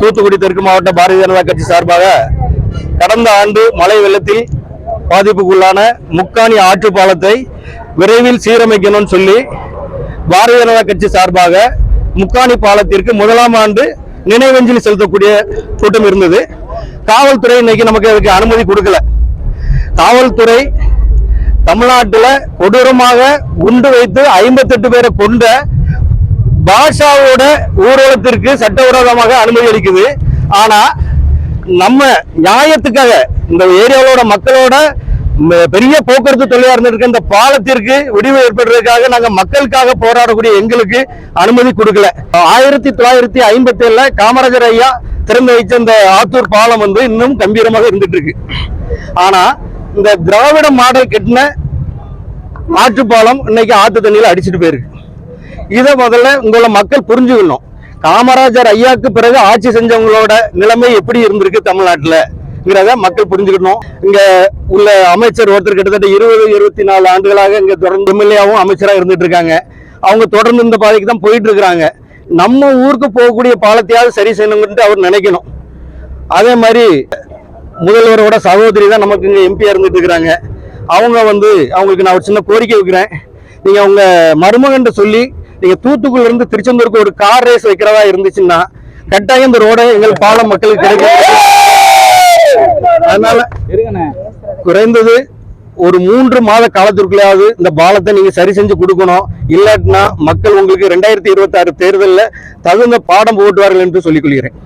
தூத்துக்குடி தெற்கு மாவட்ட பாரதிய ஜனதா கட்சி சார்பாக கடந்த ஆண்டு மழை வெள்ளத்தில் பாதிப்புக்குள்ளான முக்காணி ஆற்று பாலத்தை விரைவில் சீரமைக்கணும்னு சொல்லி பாரதிய ஜனதா கட்சி சார்பாக முக்காணி பாலத்திற்கு முதலாம் ஆண்டு நினைவஞ்சலி செலுத்தக்கூடிய கூட்டம் இருந்தது. காவல்துறை இன்னைக்கு நமக்கு அதுக்கு அனுமதி கொடுக்கல. காவல்துறை தமிழ்நாட்டில் கொடூரமாக குண்டு வைத்து ஐம்பத்தெட்டு பேரை கொண்ட பாஷாவோட ஊர்வலத்திற்கு சட்டவிரோதமாக அனுமதி அளிக்குது. ஆனா நம்ம நியாயத்துக்காக இந்த ஏரியாவோட மக்களோட பெரிய போக்குவரத்து தொழிலாக இருந்திருக்க இந்த பாலத்திற்கு விடிவு ஏற்படுறதுக்காக நாங்கள் மக்களுக்காக போராடக்கூடிய எங்களுக்கு அனுமதி கொடுக்கல. ஆயிரத்தி தொள்ளாயிரத்தி ஐம்பத்தி ஏழுல காமராஜர் ஐயா திறந்து வைச்ச இந்த ஆத்தூர் பாலம் வந்து இன்னும் கம்பீரமாக இருந்துட்டு இருக்கு ஆனா இந்த திராவிட மாடல் கட்டின ஆற்றுப்பாலம் இன்னைக்கு ஆத்து தண்ணியில அடிச்சுட்டு போயிருக்கு. இதை முதல்ல உங்களை மக்கள் புரிஞ்சுக்கணும். காமராஜர் ஐயாக்கு பிறகு ஆட்சி செஞ்சவங்களோட நிலைமை எப்படி இருந்திருக்கு தமிழ்நாட்டுலங்கிறத மக்கள் புரிஞ்சுக்கணும். இங்க உள்ள அமைச்சர் ஒருத்தர் கிட்டத்தட்ட இருபது இருபத்தி நாலு ஆண்டுகளாக இங்க தொடர்ந்து எம்எல்ஏவும் அமைச்சராக இருந்துட்டு இருக்காங்க அவங்க தொடர்ந்து இந்த பாதைக்கு தான் போயிட்டு இருக்கிறாங்க நம்ம ஊருக்கு போகக்கூடிய பாலத்தையாவது சரி செய்யணுங்கன்ட்டு அவர் நினைக்கணும். அதே மாதிரி முதல்வரோட சகோதரி தான் நமக்கு இங்க எம்பியா இருந்துட்டு இருக்கிறாங்க அவங்க வந்து அவங்களுக்கு நான் ஒரு சின்ன கோரிக்கை வைக்கிறேன். நீங்க அவங்க மருமகன்ட்டு சொல்லி நீங்க தூத்துக்குள்ள இருந்து திருச்செந்தூருக்கு ஒரு கார் ரேஸ் வைக்கிறதா இருந்துச்சுன்னா கட்டாயம் இந்த ரோட எங்கள் பாலம் மக்களுக்கு கிடைக்கும். அதனால குறைந்தது ஒரு மூன்று மாத காலத்திற்குள்ளாவது இந்த பாலத்தை நீங்க சரி செஞ்சு கொடுக்கணும். இல்லாட்டினா மக்கள் உங்களுக்கு ரெண்டாயிரத்தி இருபத்தி ஆறு தேர்தலில் தகுந்த பாடம் போட்டுவார்கள் என்று சொல்லிக் கொள்கிறேன்.